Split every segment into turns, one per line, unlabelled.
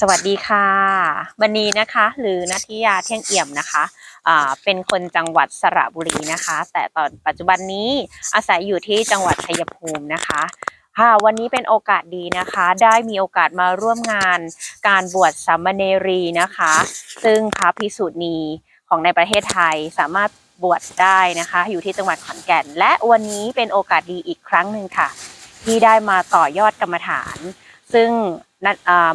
สวัสดีค่ะ วันนี้นะคะหรือนัทยาเที่ยงเอี่ยมนะคะเป็นคนจังหวัดสระบุรีนะคะ แต่ตอนปัจจุบันนี้อาศัยอยู่ที่จังหวัดชัยภูมินะคะค่ะวันนี้เป็นโอกาสดีนะคะ ได้มีโอกาสมาร่วมงานการบวชสามเณรีนะคะ ซึ่งพระพิสุณีของในประเทศไทยสามารถบวชได้นะคะ อยู่ที่จังหวัดขอนแก่น และวันนี้เป็นโอกาสดีอีกครั้งหนึ่งค่ะ ที่ได้มาต่อยอดกรรมฐาน ซึ่ง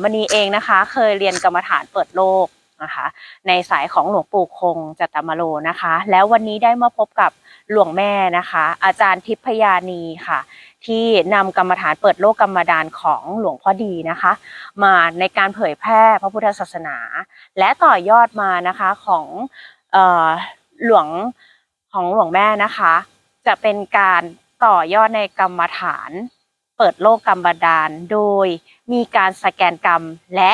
มณีเองนะคะ เคยเรียนกรรมฐานเปิดโลกนะคะ ในสายของหลวงปู่คงจัตตมโลนะคะ แล้ววันนี้ได้มาพบกับหลวงแม่นะคะ อาจารย์ทิพยานีค่ะ ที่นำกรรมฐานเปิดโลกกรรมดานของหลวงพ่อดีนะคะ มาในการเผยแพร่พระพุทธศาสนา และต่อยอดมานะคะของออหลวงของหลวงแม่นะคะ จะเป็นการต่อยอดในกรรมฐาน เปิดโลกกรรมบดาล โดยมีการสแกนกรรมและ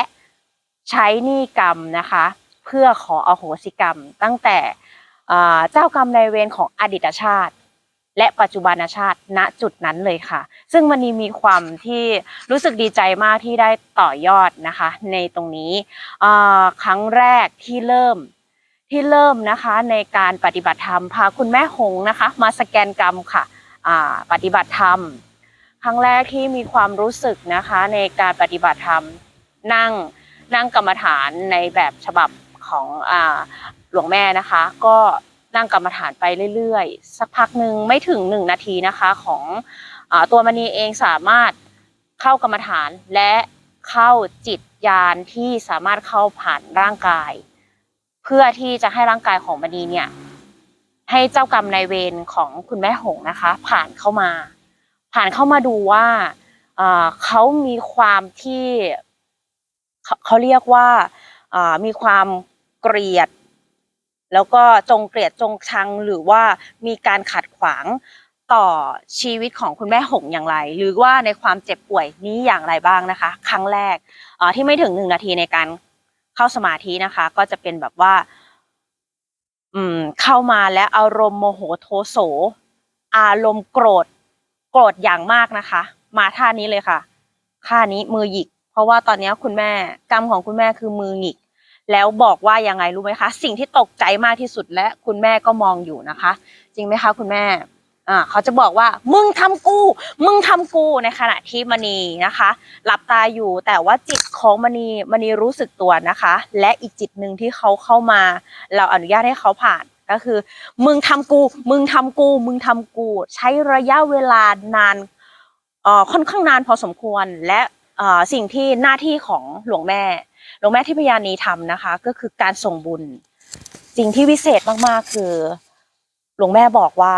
ใช้หนี้กรรมนะคะ เพื่อขออโหสิกรรม ตั้งแต่เจ้ากรรมนายเวรของอดีตชาติ และปัจจุบันชาติณจุดนั้นเลยค่ะ ซึ่งมันนี้มีความที่รู้สึกดีใจมากที่ได้ต่อยอดนะคะ ในตรงนี้ครั้งแรกที่เริ่มที่เริ่มนะคะในการปฏิบัติธรรมพาคุณแม่หงนะคะ มาสแกนกรรมค่ะปฏิบัติธรรม ครั้งแรกที่มีความรู้สึกนะคะในการปฏิบัติธรรมนั่งนั่งกรรมฐานในแบบฉบับของอ่าหลวงแม่นะคะ ก็นั่งกรรมฐานไปเรื่อยๆ สักพักหนึ่งไม่ถึงหนึ่งนาทีนะคะของอตัวมณีเองสามารถเข้ากรรมฐานและเข้าจิตญาณที่สามารถเข้าผ่านร่างกาย เพื่อที่จะให้ร่างกายของมณีเนี่ยให้เจ้ากรรมนายเวรของคุณแม่หงนะคะ ผ่านเข้ามา ผ่านเข้ามาดูว่าเขามีความที่เขาเรียกว่ามีความเกลียด แล้วก็จงเกลียดจงชังหรือว่ามีการขัดขวางต่อชีวิตของคุณแม่หงอย่างไร หรือว่าในความเจ็บป่วยนี้อย่างไรบ้างนะคะ ครั้งแรกที่ไม่ถึงหนึ่งนาทีในการเข้าสมาธินะคะ ก็จะเป็นแบบว่า อืม เข้ามาแล้วอารมณ์โมโหโทโส อารมณ์โกรธ โกรธอย่างมากนะคะ มาท่านี้เลยค่ะท่านี้มือหยิก เพราะว่าตอนนี้คุณแม่กรรมของคุณแม่คือมือหงิก แล้วบอกว่ายังไงรู้ไหมคะ สิ่งที่ตกใจมากที่สุดและคุณแม่ก็มองอยู่นะคะ จริงไหมคะ คุณแม่อ่าเขาจะบอกว่ามึงทำกู มึงทำกูในขณะที่มณีนะคะ หลับตาอยู่แต่ว่าจิตของมณีมณีรู้สึกตัวนะคะ และอีกจิตหนึ่งที่เขาเข้ามา เราอนุญาตให้เขาผ่าน ก็คือ มึงทำกู มึงทำกู มึงทำกู ใช้ระยะเวลานานเอ่อค่อนข้างนานพอสมควรและเอ่อสิ่งที่หน้าที่ของหลวงแม่ หลวงแม่ที่พยานีทำนะคะ ก็คือการส่งบุญ สิ่งที่วิเศษมากๆคือ หลวงแม่บอกว่า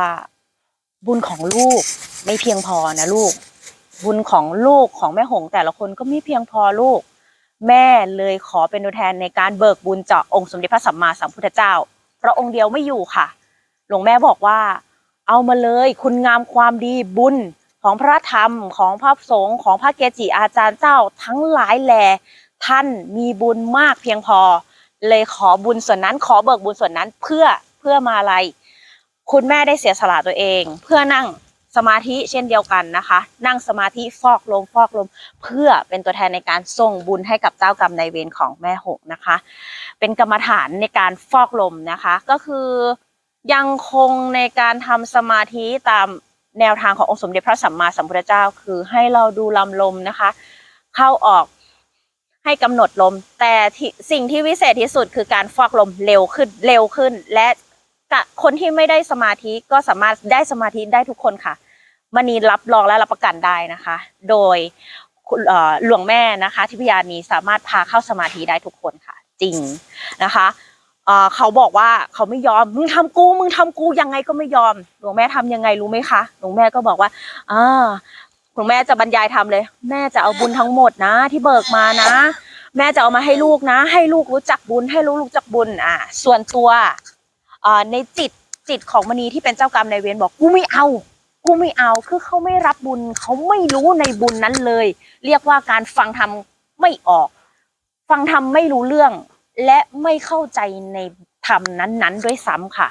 บุญของลูกไม่เพียงพอนะลูก บุญของลูกของแม่หงแต่ละคนก็ไม่เพียงพอลูก แม่เลยขอเป็นตัวแทนในการเบิกบุญจากองค์สมเด็จพระสัมมาสัมพุทธเจ้า พระองค์เดียวไม่อยู่ค่ะ หลวงแม่บอกว่า เอามาเลยคุณงามความดีบุญของพระธรรมของพระสงฆ์ของพระเกจิอาจารย์เจ้าทั้งหลายแหล่ท่านมีบุญมากเพียงพอ เลยขอบุญส่วนนั้น ขอเบิกบุญส่วนนั้นเพื่อเพื่อมาอะไร คุณแม่ได้เสียสละตัวเอง เพื่อนั่ง สมาธิเช่นเดียวกันนะคะ นั่งสมาธิฟอกลมฟอกลม เพื่อเป็นตัวแทนในการส่งบุญให้กับเจ้ากรรมนายเวรของแม่หกนะคะ เป็นกรรมฐานในการฟอกลมนะคะ ก็คือยังคงในการทำสมาธิตามแนวทางขององค์สมเด็จพระสัมมาสัมพุทธเจ้า คือให้เราดูลำลมนะคะ เข้าออกให้กำหนดลม แต่สิ่งที่วิเศษที่สุดคือการฟอกลมเร็วขึ้นเร็วขึ้นและคนที่ไม่ได้สมาธิก็สามารถได้สมาธิได้ทุกคนค่ะ มณีรับรองและรับประกันได้นะคะ โดยหลวงแม่นะคะทิพยานีสามารถพาเข้าสมาธิได้ทุกคนค่ะ จริงนะคะเขาบอกว่าเขาไม่ยอมมึงทำกู มึงทำกูยังไงก็ไม่ยอม หลวงแม่ทำยังไงรู้ไหมคะหลวงแม่ก็บอกว่าอ่าหลวงแม่จะบรรยายทำเลย แม่จะเอาบุญทั้งหมดนะ ที่เบิกมานะ แม่จะเอามาให้ลูกนะ ให้ลูกรู้จักบุญ ให้ลูกรู้จักบุญอ่าส่วนตัวในจิตจิตของมณีที่เป็นเจ้ากรรมนายเวรบอกกูไม่เอา กูไม่เอาคือเขาไม่รับบุญเขาไม่รู้ในบุญนั้นเลย เรียกว่าการฟังธรรมไม่ออก ฟังธรรมไม่รู้เรื่อง และไม่เข้าใจในธรรมนั้นๆ ด้วยซ้ำค่ะ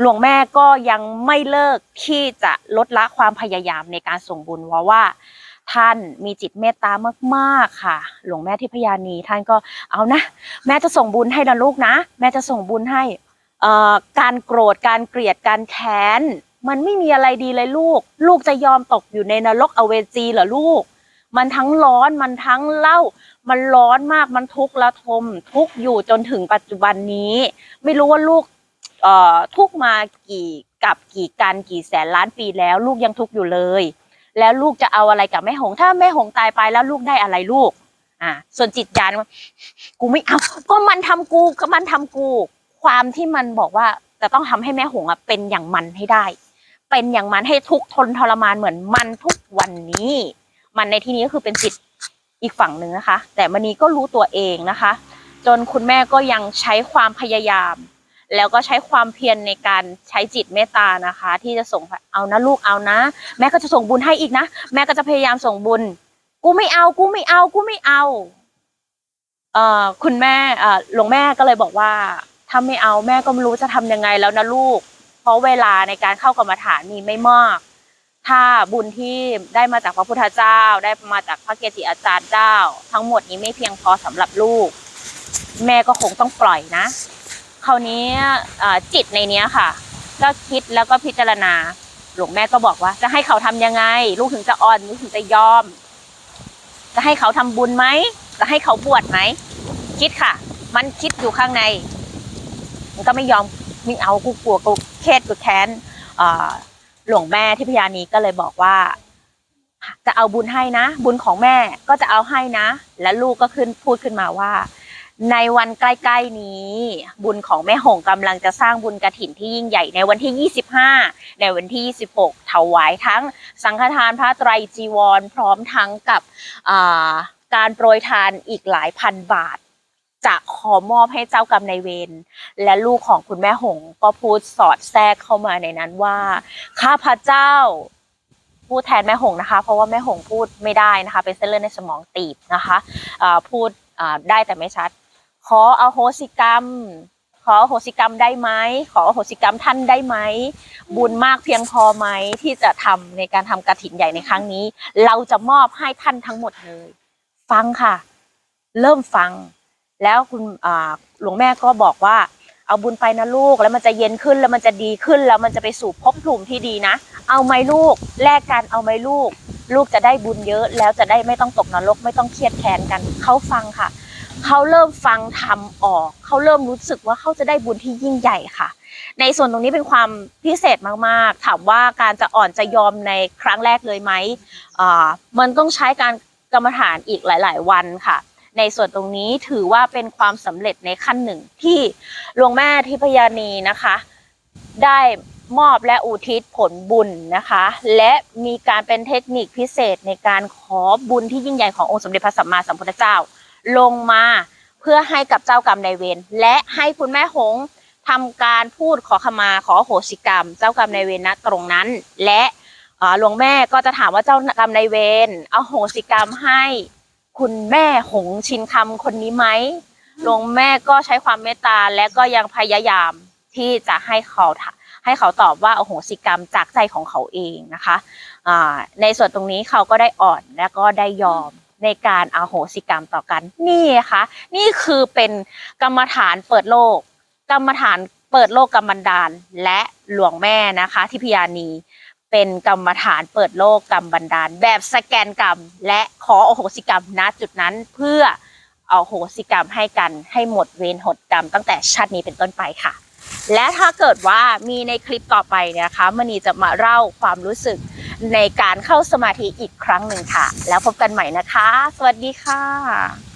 หลวงแม่ก็ยังไม่เลิกที่จะลดละความพยายามในการส่งบุญเพราะว่า ท่านมีจิตเมตตามากๆค่ะ หลวงแม่ทิพยานีท่านก็เอานะ แม่จะส่งบุญให้นะลูกนะ แม่จะส่งบุญให้การโกรธการเกลียดการแค้น มันไม่มีอะไรดีเลยลูก ลูกจะยอมตกอยู่ในนรกอเวจีเหรอลูก มันทั้งร้อนมันทั้งเล่า มันร้อนมากมันทุกข์ระทม ทุกข์อยู่จนถึงปัจจุบันนี้ ไม่รู้ว่าลูกเอ่อทุกข์มากี่กับกี่การกี่แสนล้านปีแล้ว ลูกยังทุกข์อยู่เลย แล้วลูกจะเอาอะไรกับแม่หง ถ้าแม่หงตายไปแล้วลูกได้อะไรลูกอ่าส่วนจิตญาณว่ากูไม่เอาก็มันทำกูก็มันทำกู ความที่มันบอกว่าจะต้องทำให้แม่หงอะเป็นอย่างมันให้ได้ เป็นอย่างมันให้ทุกทนทรมานเหมือนมันทุกวันนี้ มันในที่นี้ก็คือเป็นจิตอีกฝั่งหนึ่งนะคะ แต่มณีก็รู้ตัวเองนะคะ จนคุณแม่ก็ยังใช้ความพยายาม แล้วก็ใช้ความเพียรในการใช้จิตเมตตานะคะ ที่จะส่งเอานะลูกเอานะ แม่ก็จะส่งบุญให้อีกนะแม่ก็จะพยายามส่งบุญ กูไม่เอา กูไม่เอา กูไม่เอาเอ่อคุณแม่เอ่อหลวงแม่ก็เลยบอกว่าถ้าไม่เอาแม่ก็ไม่รู้จะทำยังไงแล้วนะลูก เพราะเวลาในการเข้ากรรมฐานมีไม่มาก ถ้าบุญที่ได้มาจากพระพุทธเจ้า ได้มาจากพระเกจิอาจารย์เจ้า ทั้งหมดนี้ไม่เพียงพอสำหรับลูก แม่ก็คงต้องปล่อยนะ คราวนี้จิตในนี้ค่ะ ก็คิดแล้วก็พิจารณาหลวงแม่ก็บอกว่า จะให้เขาทำยังไง ลูกถึงจะอ่อนลูกถึงจะยอม จะให้เขาทำบุญไหมจะให้เขาบวชไหมคิดค่ะ มันคิดอยู่ข้างใน มันก็ไม่ยอมไม่เอากูกลัวกู เครียดกูแค้นหลวงแม่ที่พยานีก็เลยบอกว่าจะเอาบุญให้นะ บุญของแม่ก็จะเอาให้นะ และลูกก็ขึ้นพูดขึ้นมาว่า ในวันใกล้ๆนี้ บุญของแม่หงกำลังจะสร้างบุญกระถินที่ยิ่งใหญ่ในวันที่ 25 ในวันที่ 26 ถวายทั้งสังฆทานพระไตรจีวร พร้อมทั้งกับการโปรยทานอีกหลายพันบาท จะขอมอบให้เจ้ากรรมนายเวรและลูกของคุณแม่หงก็พูดสอดแทรกเข้ามาในนั้นว่า ข้าพเจ้าพูดแทนแม่หงนะคะ เพราะว่าแม่หงพูดไม่ได้นะคะ เป็นเส้นเลือดในสมองตีบนะคะพูดได้แต่ไม่ชัด ขออโหสิกรรม ขออโหสิกรรมได้ไหมขออโหสิกรรมท่านได้ไหมบุญมากเพียงพอไหมที่จะทำในการทำกระถินใหญ่ในครั้งนี้ เราจะมอบให้ท่านทั้งหมดเลย ฟังค่ะ เริ่มฟัง แล้วคุณหลวงแม่ก็บอกว่าเอาบุญไปนะลูกแล้วมันจะเย็นขึ้นแล้วมันจะดีขึ้นแล้วมันจะไปสู่ภพภูมิที่ดีนะ เอาไหมลูกแลกกันเอาไหมลูก ลูกจะได้บุญเยอะแล้วจะได้ไม่ต้องตกนรกไม่ต้องเครียดแค้นกันเขาฟังค่ะเขาเริ่มฟังทำออกเขาเริ่มรู้สึกว่าเขาจะได้บุญที่ยิ่งใหญ่ค่ะ ในส่วนตรงนี้เป็นความพิเศษมากๆ ถามว่าการจะอ่อนจะยอมในครั้งแรกเลยไหมมันต้องใช้การกรรมฐานอีกหลาย ๆ วันค่ะ ในส่วนตรงนี้ถือว่าเป็นความสำเร็จในขั้นหนึ่งที่หลวงแม่ทิพยานีนะคะ ได้มอบและอุทิศผลบุญนะคะ และมีการเป็นเทคนิคพิเศษในการขอบุญที่ยิ่งใหญ่ขององค์สมเด็จพระสัมมาสัมพุทธเจ้า ลงมาเพื่อให้กับเจ้ากรรมนายเวรและให้คุณแม่หงทำการพูดขอขมาขอโหสิกรรม เจ้ากรรมนายเวรณตรงนั้น และหลวงแม่ก็จะถามว่าเจ้ากรรมนายเวรเอาโหสิกรรมให้ คุณแม่หงชินคำคนนี้ไหมหลวงแม่ก็ใช้ความเมตตาและก็ยังพยายามที่จะให้เขาถให้เขาตอบว่าอโหสิกรรมจากใจของเขาเองนะคะอ่าในส่วนตรงนี้เขาก็ได้อ่อนและก็ได้ยอมในการอาโหสิกรรมต่อกันนี่นะคะนี่คือเป็นกรรมฐานเปิดโลก กรรมฐานเปิดโลกกรรมบันดาลและหลวงแม่นะคะที่พิยานี เป็นกรรมฐานเปิดโลกกรรมบันดาล แบบสแกนกรรม และขอโอโหสิกรรมณจุดนั้นเพื่อเอาโหสิกรรมให้กันให้หมดเวรหดกรรมตั้งแต่ชาตินี้เป็นต้นไปค่ะ และถ้าเกิดว่ามีในคลิปต่อไปเนยนะคะมณีจะมาเล่าความรู้สึกในการเข้าสมาธิอีกครั้งหนึ่งค่ะ แล้วพบกันใหม่นะคะ สวัสดีค่ะ